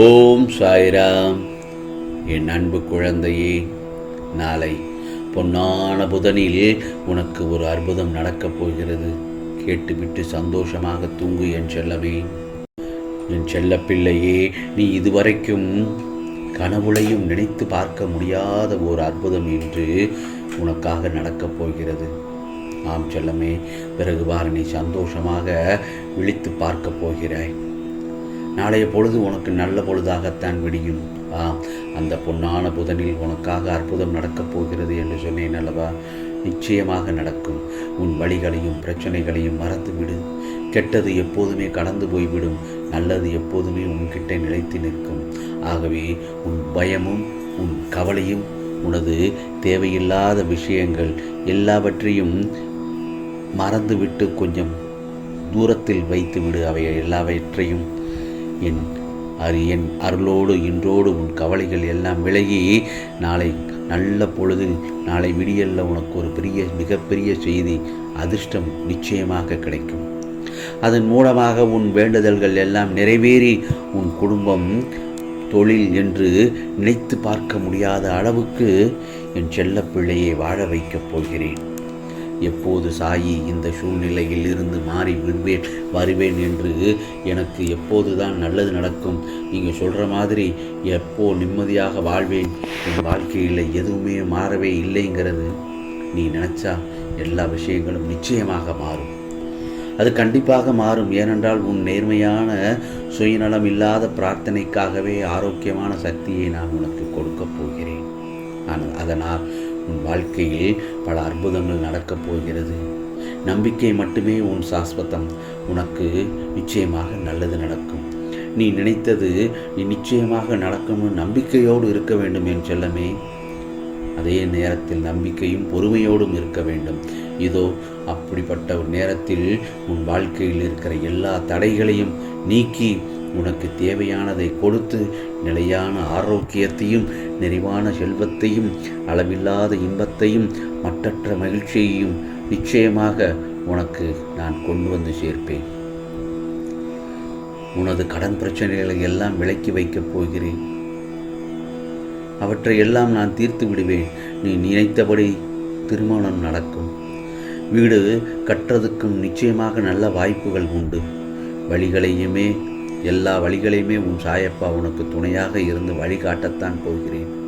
ஓம் சாய்ராம். என் அன்பு குழந்தையே நாளை பொன்னான புதனில் உனக்கு ஒரு அற்புதம் நடக்கப் போகிறது. கேட்டுவிட்டு சந்தோஷமாக தூங்கு என் செல்லமே. என் செல்லப்பிள்ளையே நீ இதுவரைக்கும் கனவுளையும் நினைத்து பார்க்க முடியாத ஒரு அற்புதம் இன்று உனக்காக நடக்கப் போகிறது. ஆம் செல்லமே பிறகு வார நீ சந்தோஷமாக விழித்து பார்க்கப் போகிறாய். நாளைய பொழுது உனக்கு நல்ல பொழுதாகத்தான் விடியும். ஆம் அந்த பொன்னான புதனில் உனக்காக அற்புதம் நடக்கப் போகிறது என்று சொன்னேன் அல்லவா? நிச்சயமாக நடக்கும். உன் வழிகளையும் பிரச்சனைகளையும் மறந்துவிடு. கெட்டது எப்போதுமே கடந்து போய்விடும். நல்லது எப்போதுமே உன்கிட்ட நிலைத்து நிற்கும். ஆகவே உன் பயமும் உன் கவலையும் உனது தேவையில்லாத விஷயங்கள் எல்லாவற்றையும் மறந்துவிட்டு கொஞ்சம் தூரத்தில் வைத்துவிடு. அவை எல்லாவற்றையும் என் அரு என் அருளோடு இன்றோடு உன் கவலைகள் எல்லாம் விலகி நாளை நல்ல பொழுது நாளை விடியல்ல உனக்கு ஒரு பெரிய மிகப்பெரிய செய்தி அதிர்ஷ்டம் நிச்சயமாக கிடைக்கும். அதன் மூலமாக உன் வேண்டுதல்கள் எல்லாம் நிறைவேறி உன் குடும்பம் தொழில் என்று நினைத்து பார்க்க முடியாத அளவுக்கு என் செல்லப்பிள்ளையை வாழ வைக்கப் போகிறேன். எப்போது சாயி இந்த சூழ்நிலையில் இருந்து மாறி விடுவேன் வருவேன் என்று எனக்கு எப்போது தான் நல்லது நடக்கும். நீங்கள் சொல்கிற மாதிரி எப்போ நிம்மதியாக வாழ்வேன்? என் வாழ்க்கையில் எதுவுமே மாறவே இல்லைங்கிறது நீ நினச்சா எல்லா விஷயங்களும் நிச்சயமாக மாறும். அது கண்டிப்பாக மாறும். ஏனென்றால் உன் நேர்மையான சுயநலம் இல்லாத பிரார்த்தனைக்காகவே ஆரோக்கியமான சக்தியை நான் உனக்கு கொடுக்கப் போகிறேன். ஆனால் அதனால் உன் வாழ்க்கையில் பல அற்புதங்கள் நடக்கப் போகிறது. நம்பிக்கை மட்டுமே உன் சாஸ்வதம். உனக்கு நிச்சயமாக நல்லது நடக்கும். நீ நினைத்தது நீ நிச்சயமாக நடக்கும்னு நம்பிக்கையோடு இருக்க வேண்டும் என் செல்லமே. அதே நேரத்தில் நம்பிக்கையும் பொறுமையோடும் இருக்க வேண்டும். இதோ அப்படிப்பட்ட ஒரு நேரத்தில் உன் வாழ்க்கையில் இருக்கிற எல்லா தடைகளையும் நீக்கி உனக்கு தேவையானதை கொடுத்து நிலையான ஆரோக்கியத்தையும் நிறைவான செல்வத்தையும் அளவில்லாத இன்பத்தையும் மற்றற்ற மகிழ்ச்சியையும் நிச்சயமாக உனக்கு நான் கொண்டு வந்து சேர்ப்பேன். உனது கடன் பிரச்சனைகளை எல்லாம் விலக்கி வைக்கப் போகிறேன். அவற்றை எல்லாம் நான் தீர்த்து விடுவேன். நீ நினைத்தபடி திருமணம் நடக்கும். வீடு கட்டுறதுக்கும் நிச்சயமாக நல்ல வாய்ப்புகள் உண்டு. வழிகளையுமே எல்லா வழிகளையுமே உன் சாயப்பா உனக்கு துணையாக இருந்து வழிகாட்டத்தான் போகிறேன்.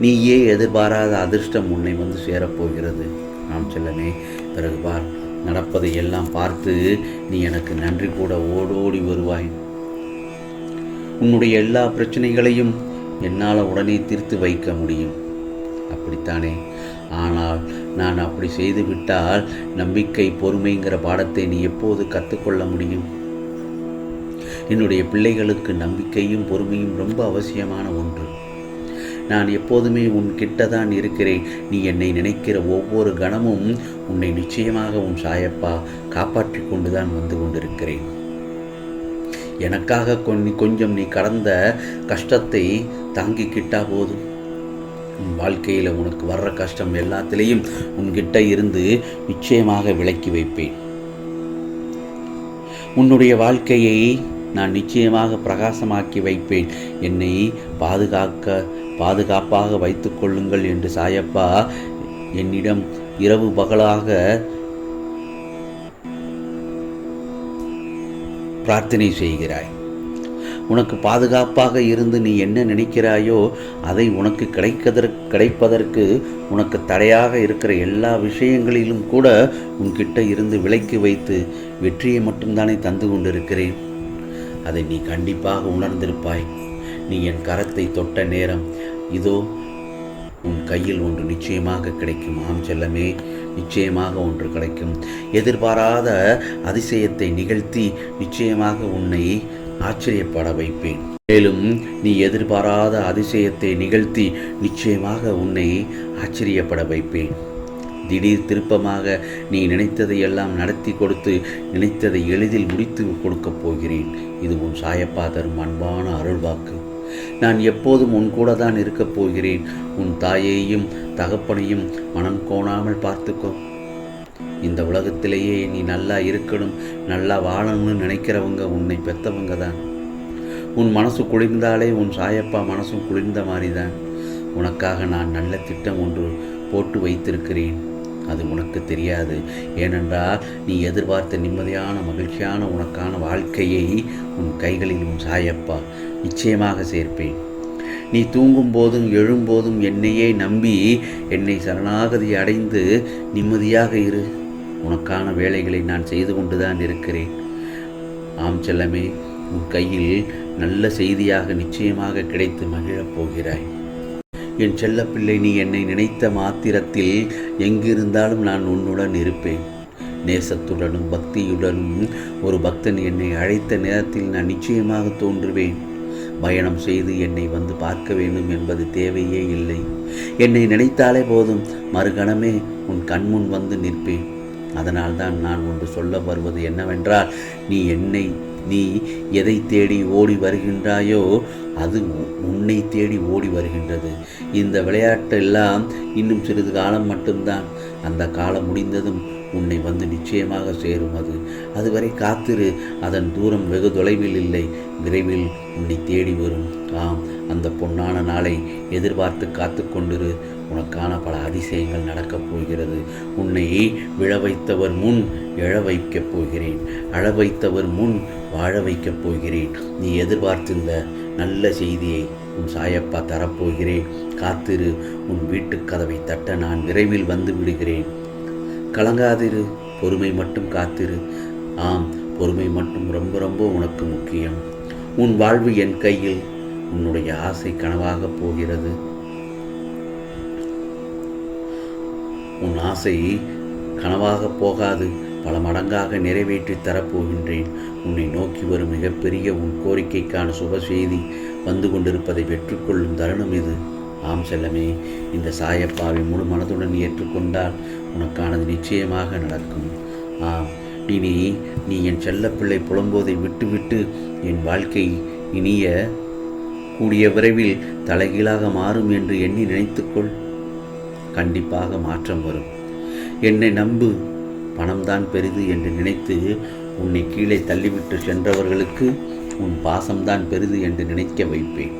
நீயே எதிர்பாராத அதிர்ஷ்டம் உன்னை வந்து சேரப்போகிறது. நாம் செல்லமே பிறகு பார் நடப்பதை எல்லாம் பார்த்து நீ எனக்கு நன்றி கூட ஓடோடி வருவாய். உன்னுடைய எல்லா பிரச்சனைகளையும் என்னால் உடனே தீர்த்து வைக்க முடியும். அப்படித்தானே? ஆனால் நான் அப்படி செய்துவிட்டால் நம்பிக்கை பொறுமைங்கிற பாடத்தை நீ எப்போது கற்றுக்கொள்ள முடியும்? என்னுடைய பிள்ளைகளுக்கு நம்பிக்கையும் பொறுமையும் ரொம்ப அவசியமான ஒன்று. நான் எப்போதுமே உன் கிட்ட தான் இருக்கிறேன். நீ என்னை நினைக்கிற ஒவ்வொரு கணமும் உன்னை நிச்சயமாக உன் சாயப்பா காப்பாற்றி கொண்டு தான் வந்து கொண்டிருக்கிறேன். எனக்காக கொஞ்சம் நீ கடந்த கஷ்டத்தை தாங்கிக்கிட்டா போதும். உன் வாழ்க்கையில் உனக்கு வர்ற கஷ்டம் எல்லாத்திலையும் உன்கிட்ட இருந்து நிச்சயமாக விலக்கி வைப்பேன். உன்னுடைய வாழ்க்கையை நான் நிச்சயமாக பிரகாசமாக்கி வைப்பேன். என்னை பாதுகாக்க பாதுகாப்பாக வைத்து கொள்ளுங்கள் என்று சாயப்பா என்னிடம் இரவு பகலாக பிரார்த்தனை செய்கிறாய். உனக்கு பாதுகாப்பாக இருந்து நீ என்ன நினைக்கிறாயோ அதை உனக்கு கிடைக்கதற்கு கிடைப்பதற்கு உனக்கு தடையாக இருக்கிற எல்லா விஷயங்களிலும் கூட உன்கிட்ட இருந்து விலக்கி வைத்து வெற்றியை மட்டும்தானே தந்து கொண்டிருக்கிறேன். அதை நீ கண்டிப்பாக உணர்ந்திருப்பாய். நீ என் கரத்தை தொட்ட நேரம் இதோ உன் கையில் ஒன்று நிச்சயமாக கிடைக்கும். ஆம் செல்லமே நிச்சயமாக ஒன்று கிடைக்கும். எதிர்பாராத அதிசயத்தை நிகழ்த்தி நிச்சயமாக உன்னை ஆச்சரியப்பட வைப்பேன். மேலும் நீ எதிர்பாராத அதிசயத்தை நிகழ்த்தி நிச்சயமாக உன்னை ஆச்சரியப்பட வைப்பேன். திடீர் திருப்பமாக நீ நினைத்ததை எல்லாம் நடத்தி கொடுத்து நினைத்ததை எளிதில் முடித்து கொடுக்கப் போகிறேன். இது உன் சாயப்பா தரும் அன்பான அருள்வாக்கு. நான் எப்போதும் உன் கூட தான் இருக்கப் போகிறேன். உன் தாயையும் தகப்பனையும் மனம் கோணாமல் பார்த்துக்கோ. இந்த உலகத்திலேயே நீ நல்லா இருக்கணும் நல்லா வாழணும்னு நினைக்கிறவங்க உன்னை பெத்தவங்க தான். உன் மனசு குளிர்ந்தாலே உன் சாயப்பா மனசும் குளிர்ந்த மாதிரி தான் உனக்காக நான் நல்ல திட்டம் ஒன்று போட்டு வைத்திருக்கிறேன். அது உனக்கு தெரியாது. ஏனென்றால் நீ எதிர்பார்த்த நிம்மதியான மகிழ்ச்சியான உனக்கான வாழ்க்கையை உன் கைகளில் உன் சாயப்பா. நிச்சயமாக சேர்ப்பேன். நீ தூங்கும் போதும் எழும்போதும் என்னையே நம்பி என்னை சரணாகதி அடைந்து நிம்மதியாக இரு. உனக்கான வேலைகளை நான் செய்து கொண்டுதான் இருக்கிறேன். ஆம் செல்லமே உன் கையில் நல்ல செய்தியாக நிச்சயமாக கிடைத்து மகிழப் போகிறாய். என் செல்லப்பிள்ளை நீ என்னை நினைத்த மாத்திரத்தில் எங்கிருந்தாலும் நான் உன்னுடன் இருப்பேன். நேசத்துடனும் பக்தியுடனும் ஒரு பக்தன் என்னை அழைத்த நேரத்தில் நான் நிச்சயமாக தோன்றுவேன். பயணம் செய்து என்னை வந்து பார்க்க வேண்டும் என்பது தேவையே இல்லை. என்னை நினைத்தாலே போதும் மறுகணமே உன் கண்முன் வந்து நிற்பேன். அதனால்தான் நான் ஒன்று சொல்ல வருவது என்னவென்றால் நீ என்னை நீ எதை தேடி ஓடி வருகின்றாயோ அது உன்னை தேடி ஓடி வருகின்றது. இந்த விளையாட்டெல்லாம் இன்னும் சிறிது காலம் மட்டும்தான். அந்த காலம் முடிந்ததும் உன்னை வந்து நிச்சயமாக சேரும் அது. அதுவரை காத்திரு. அதன் தூரம் வெகு தொலைவில் இல்லை. விரைவில் உன்னை தேடி வரும். ஆம் அந்த பொன்னான நாளை எதிர்பார்த்து காத்து கொண்டிரு. உனக்கான பல அதிசயங்கள் நடக்கப் போகிறது. உன்னை விழ வைத்தவர் முன் எழ வைக்கப் போகிறேன். அழ வைத்தவர் முன் வாழ வைக்கப் போகிறேன். நீ எதிர்பார்த்திருந்த நல்ல செய்தியை உன் சாயப்பா தரப்போகிறேன். காத்திரு உன் வீட்டுக் கதவை தட்ட நான் விரைவில் வந்து விடுகிறேன். கலங்காதிரு பொறுமை மட்டும் காத்திரு. ஆம் பொறுமை மட்டும் ரொம்ப ரொம்ப உனக்கு முக்கியம். உன் வாழ்வு என் கையில். உன்னுடைய ஆசை கனவாகப் போகிறது. உன் ஆசை கனவாக போகாது. பல மடங்காக நிறைவேற்றி தரப்போகின்றேன். உன்னை நோக்கி வரும் மிகப்பெரிய உன் கோரிக்கைக்கான சுப செய்தி வந்து கொண்டிருப்பதை பெற்றுக்கொள்ளும் தருணம் இது. ஆம் செல்லமே இந்த சாயப்பாவை முழு மனதுடன் ஏற்றுக்கொண்டால் உனக்கானது நிச்சயமாக நடக்கும். ஆம் இனி நீ என் செல்லப்பிள்ளை புலம்போதை விட்டுவிட்டு என் வாழ்க்கை இனிய கூடிய விரைவில் தலைகீழாக மாறும் என்று எண்ணி நினைத்துக்கொள். கண்டிப்பாக மாற்றம் வரும். என்னை நம்பு பணம்தான் பெரிது என்று நினைத்து உன்னை கீழே தள்ளிவிட்டு சென்றவர்களுக்கு உன் பாசம்தான் பெரிது என்று நினைக்க வைப்பேன்.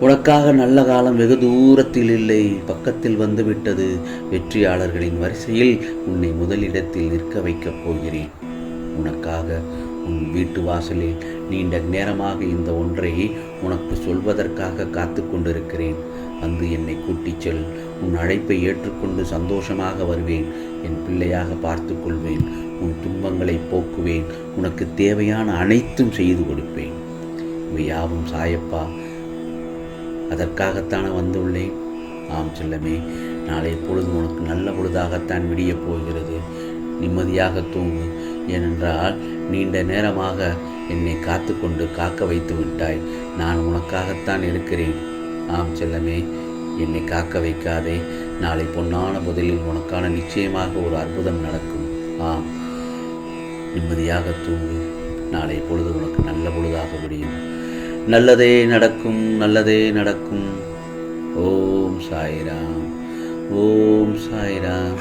உனக்காக நல்ல காலம் வெகு தூரத்தில் இல்லை பக்கத்தில் வந்துவிட்டது வெற்றியாளர்களின் வரிசையில் உன்னை முதலிடத்தில் நிற்க வைக்கப் போகிறேன். உனக்காக உன் வீட்டு வாசலில் நீண்ட நேரமாக இந்த ஒன்றை உனக்கு சொல்வதற்காக காத்து கொண்டிருக்கிறேன். வந்து என்னை கூட்டிச் செல். உன் அழைப்பை ஏற்றுக்கொண்டு சந்தோஷமாக வருவேன். என் பிள்ளையாக பார்த்து கொள்வேன். உன் துன்பங்களை போக்குவேன். உனக்கு தேவையான அனைத்தும் செய்து கொடுப்பேன். இவை யாவும் சாயப்பா. அதற்காகத்தானே வந்துள்ளேன். ஆம் செல்லமே. நாளை பொழுது உனக்கு நல்ல பொழுதாகத்தான் விடியப் போகிறது. நிம்மதியாக தூங்கு. ஏனென்றால் நீண்ட நேரமாக என்னை காத்து கொண்டு காக்க வைத்து விட்டாய். நான் உனக்காகத்தான் இருக்கிறேன். ஆம் செல்லமே என்னை காக்க வைக்காதே. நாளை பொன்னான புதலில் உனக்கான நிச்சயமாக ஒரு அற்புதம் நடக்கும். ஆம் நிம்மதியாக தூங்கு. நாளை பொழுது உனக்கு நல்ல பொழுதாக முடியும் நல்லதே நடக்கும் நல்லதே நடக்கும். ஓம் சாய்ராம் ஓம் சாய்ராம்.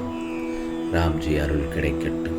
ராம்ஜி அருள் கிடைக்கட்டும்.